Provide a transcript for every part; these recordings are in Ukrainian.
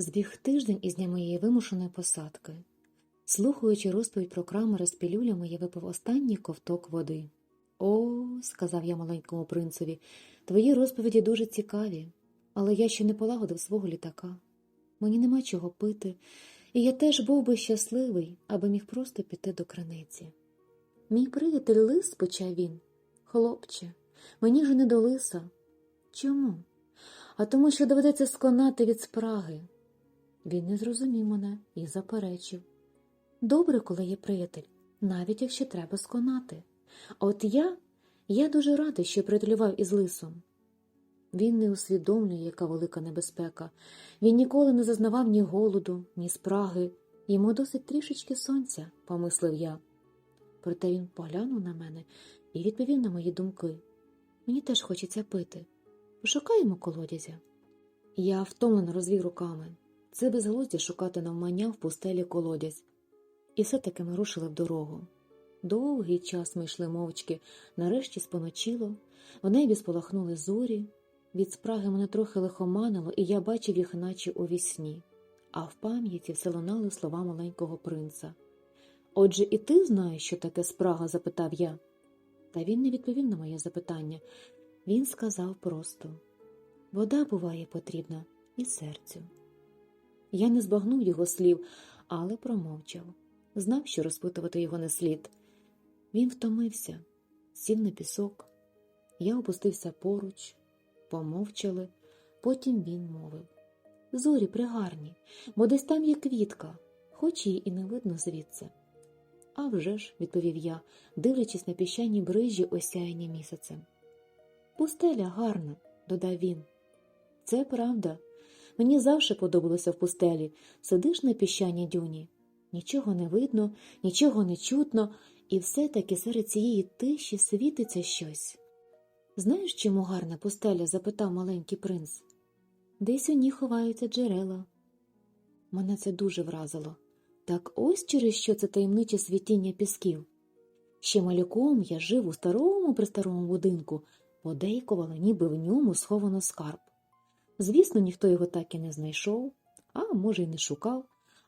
Збіг тиждень із дня моєї вимушеної посадки. Слухаючи розповідь про крамера з пілюлями, я випив останній ковток води. О, сказав я маленькому принцеві, твої розповіді дуже цікаві, але я ще не полагодив свого літака. Мені нема чого пити, і я теж був би щасливий, аби міг просто піти до криниці. Мій приятель лис, почав він. Хлопче, мені ж не до лиса. Чому? А тому, що доведеться сконати від спраги. Він не зрозумів мене і заперечив. Добре, коли є приятель, навіть якщо треба сконати. От я, я дуже радий, що приятелював із лисом. Він не усвідомлює, яка велика небезпека. Він ніколи не зазнавав ні голоду, ні спраги. Йому досить трішечки сонця, помислив я. Проте він поглянув на мене і відповів на мої думки. Мені теж хочеться пити. Пошукаємо колодязя. Я втомлено розвів руками. Це безглуздя шукати навмання в пустелі колодязь. І все-таки ми рушили в дорогу. Довгий час ми йшли мовчки, нарешті споночило, в небі спалахнули зорі. Від спраги мене трохи лихоманило, і я бачив їх наче у вісні, а в пам'яті все лунали слова маленького принца. Отже, і ти знаєш, що таке спрага? запитав я. Та він не відповів на моє запитання. Він сказав просто вода буває потрібна і серцю. Я не збагнув його слів, але промовчав. Знав, що розпитувати його не слід. Він втомився, сів на пісок. Я опустився поруч, помовчали, потім він мовив Зорі пригарні, бо десь там є квітка, хоч її і не видно звідси. «А вже ж», – відповів я, дивлячись на піщані брижі, осяяні місяцем. Пустеля гарна, додав він. Це правда. Мені завжди подобалося в пустелі. Сидиш на піщаній дюні. Нічого не видно, нічого не чутно, і все-таки серед цієї тиші світиться щось. Знаєш, чому гарна пустеля? запитав маленький принц. Десь у ній ховаються джерела. Мене це дуже вразило. Так ось через що це таємниче світіння пісків. Ще малюком я жив у старому престарому будинку, подейкували, ніби в ньому сховано скарб. Звісно, ніхто його так і не знайшов, а може, й не шукав,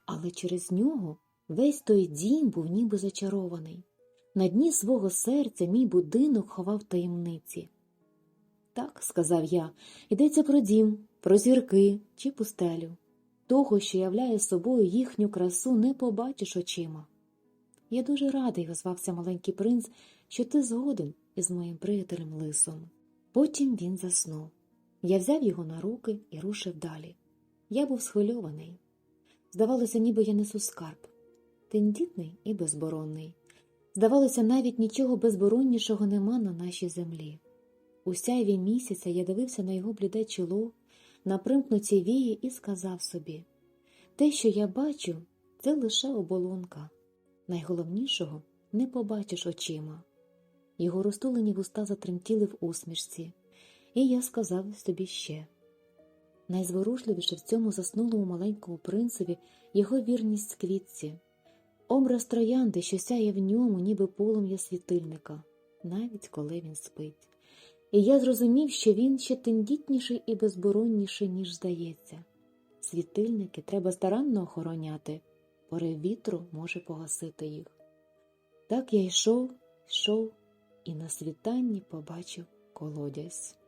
але через нього весь той дім був ніби зачарований. На дні свого серця мій будинок ховав таємниці. Так, сказав я, йдеться про дім, про зірки чи пустелю. Того, що являє собою їхню красу, не побачиш очима. Я дуже радий, озвався маленький принц, що ти згоден із моїм приятелем лисом. Потім він заснув. Я взяв його на руки і рушив далі. Я був схвильований. Здавалося, ніби я несу скарб, тендітний і безборонний. Здавалося, навіть нічого безбороннішого нема на нашій землі. У сяйві місяця я дивився на його бліде чоло, на примкнуті вії і сказав собі те, що я бачу, це лише оболонка. Найголовнішого не побачиш очима. Його розтулені вуста затремтіли в усмішці, і я сказав собі ще найзворушливіше в цьому заснулому маленькому принцеві його вірність квітці, образ троянди, що сяє в ньому, ніби полум'я світильника, навіть коли він спить. І я зрозумів, що він ще тендітніший і безборонніший, ніж здається. Світильники треба старанно охороняти, порив вітру може погасити їх. Так я йшов, йшов і на світанні побачив колодязь.